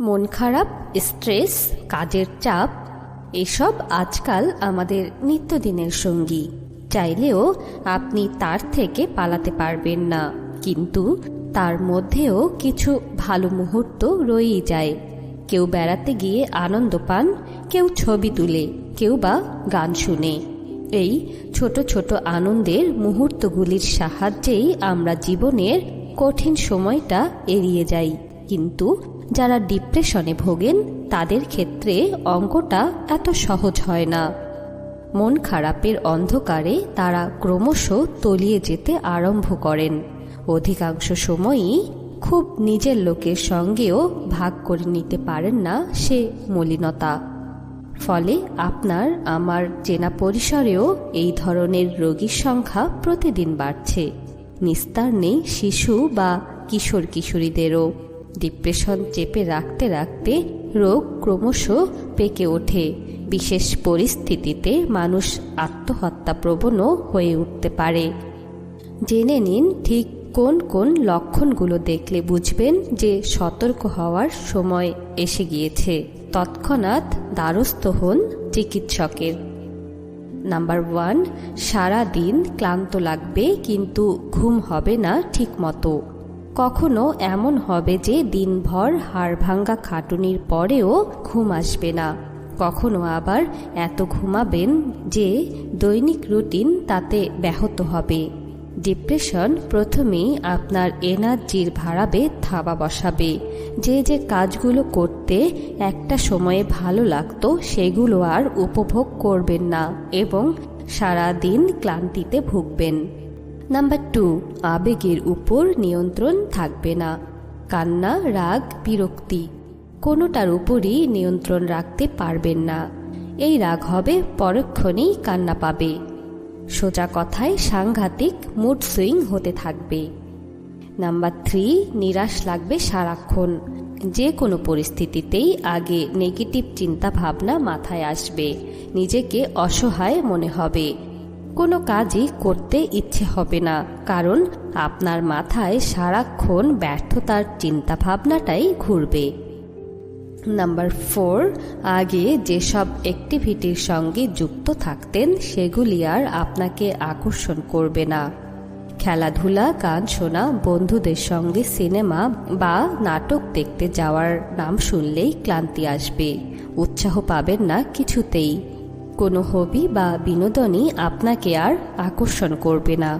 মন খারাপ স্ট্রেস কাজের চাপ, এসব আজকাল আমাদের নিত্যদিনের সঙ্গী। চাইলেও আপনি তার থেকে পালাতে পারবেন না। কিন্তু তার মধ্যেও কিছু ভালো মুহূর্ত রয়েই যায়। কেউ বেড়াতে গিয়ে আনন্দ পান, কেউ ছবি তুলে, কেউ বা গান শুনে। এই ছোট ছোট আনন্দের মুহূর্তগুলির সাহায্যেই আমরা জীবনের কঠিন সময়টা এড়িয়ে যাই। কিন্তু যারা ডিপ্রেশনে ভোগেন, তাদের ক্ষেত্রে অঙ্কটা এত সহজ হয় না। মন খারাপের অন্ধকারে তারা ক্রমশ তলিয়ে যেতে আরম্ভ করেন। অধিকাংশ সময়ই খুব নিজের লোকের সঙ্গেও ভাগ করে নিতে পারেন না সে মলিনতা। ফলে আপনার, আমার চেনা পরিসরেও এই ধরনের রোগীর সংখ্যা প্রতিদিন বাড়ছে। নিস্তার নেই শিশু বা কিশোর কিশোরীদেরও ডিপ্রেশন চেপে রাখতে রাখতে রোগ ক্রমশ পেকে ওঠে। বিশেষ পরিস্থিতিতে মানুষ আত্মহত্যা প্রবণও হয়ে উঠতে পারে। জেনে নিন ঠিক কোন কোন লক্ষণগুলো দেখলে বুঝবেন যে সতর্ক হওয়ার সময় এসে গিয়েছে। তৎক্ষণাৎ দ্বারস্থ হন চিকিৎসকের। নাম্বার ওয়ান সারা দিন ক্লান্ত লাগবে কিন্তু ঘুম হবে না ঠিকমতো। কখনো এমন হবে যে দিনভর হাড় ভাঙ্গা খাটুনির পরেও ঘুম আসবে না। কখনো আবার এত ঘুমাবেন যে দৈনিক রুটিন তাতে ব্যাহত হবে। ডিপ্রেশন প্রথমেই আপনার এনার্জির ভাড়াবে থাবা বসাবে। যে যে কাজগুলো করতে একটা সময়ে ভালো লাগতো সেগুলো আর উপভোগ করবেন না এবং সারা দিন ক্লান্তিতে ভুগবেন। নাম্বার টু আবেগের উপর নিয়ন্ত্রণ থাকবে না। কান্না, রাগ, বিরক্তি, কোনোটার উপরই নিয়ন্ত্রণ রাখতে পারবেন না। এই রাগ হবে পরক্ষণেই কান্না পাবে। সোজা কথায় সাংঘাতিক মুড সুইং হতে থাকবে। নাম্বার থ্রি নিরাশ লাগবে সারাক্ষণ। যে কোনো পরিস্থিতিতেই আগে নেগেটিভ চিন্তা ভাবনা মাথায় আসবে। নিজেকে অসহায় মনে হবে। কোনো কাজই করতে ইচ্ছে হবে না, কারণ আপনার মাথায় সারাক্ষণ ব্যর্থতার চিন্তা ভাবনাটাই ঘুরবে। নাম্বার ফোর, আগে যেসব অ্যাক্টিভিটির সঙ্গে যুক্ত থাকতেন, সেগুলি আর আপনাকে আকর্ষণ করবে না। খেলাধুলা, গান শোনা, বন্ধুদের সঙ্গে সিনেমা বা নাটক দেখতে যাওয়ার নাম শুনলেই ক্লান্তি আসবে। উৎসাহ পাবেন না কিছুতেই। কোনো হবি বা বিনোদনই আপনাকে আর আকর্ষণ করবে না।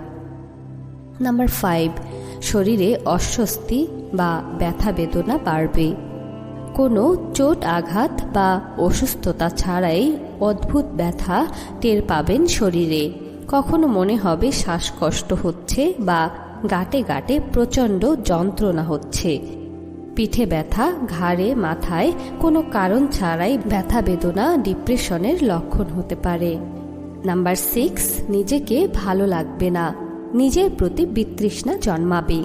নাম্বার ফাইভ, শরীরে অস্বস্তি বা ব্যথা বেদনা বাড়বে। কোনো চোট আঘাত বা অসুস্থতা ছাড়াই অদ্ভুত ব্যথা টের পাবেন শরীরে। কখনো মনে হবে শ্বাসকষ্ট হচ্ছে বা গাটে গাটে প্রচণ্ড যন্ত্রণা হচ্ছে। পিঠে ব্যথা, ঘাড়ে, মাথায় কোনো কারণ ছাড়াই ব্যথা বেদনা, ডিপ্রেশনের লক্ষণ হতে পারে। নাম্বার সিক্স, নিজেকে ভালো লাগবে না। নিজের প্রতি বিতৃষ্ণা জন্মাবে।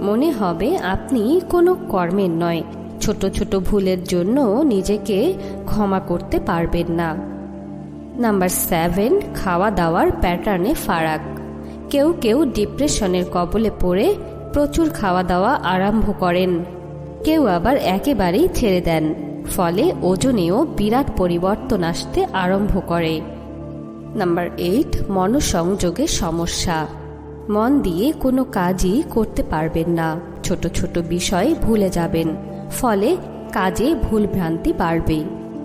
মনে হবে আপনি কোনো কর্মের নয়। ছোট ছোট ভুলের জন্য নিজেকে ক্ষমা করতে পারবেন না। নাম্বার সেভেন খাওয়া দাওয়ার প্যাটার্নে ফারাক। কেউ কেউ ডিপ্রেশনের কবলে পড়ে প্রচুর খাওয়া দাওয়া আরম্ভ করেন। কেউ আবার একেবারেই ছেড়ে দেন, ফলে ওজনেও বিরাট পরিবর্তন আসতে আরম্ভ করে। নাম্বার এইট মনসংযোগের সমস্যা। মন দিয়ে কোনো কাজই করতে পারবেন না। ছোট ছোট বিষয় ভুলে যাবেন, ফলে কাজে ভুলভ্রান্তি বাড়বে।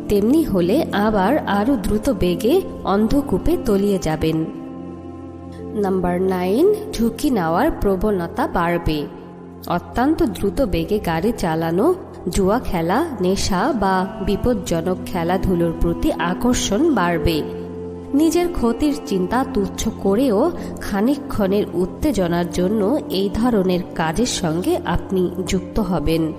তেমনি হলে আবার আরও দ্রুত বেগে অন্ধকূপে তলিয়ে যাবেন। নাম্বার নাইন, ঝুঁকি নেওয়ার প্রবণতা বাড়বে। অত্যন্ত দ্রুত বেগে গাড়ি চালানো, জুয়া খেলা, নেশা বা বিপজ্জনক খেলাধুলোর প্রতি আকর্ষণ বাড়বে। নিজের ক্ষতির চিন্তা তুচ্ছ করেও খানিকক্ষণের উত্তেজনার জন্য এই ধরনের কাজের সঙ্গে আপনি যুক্ত হবেন।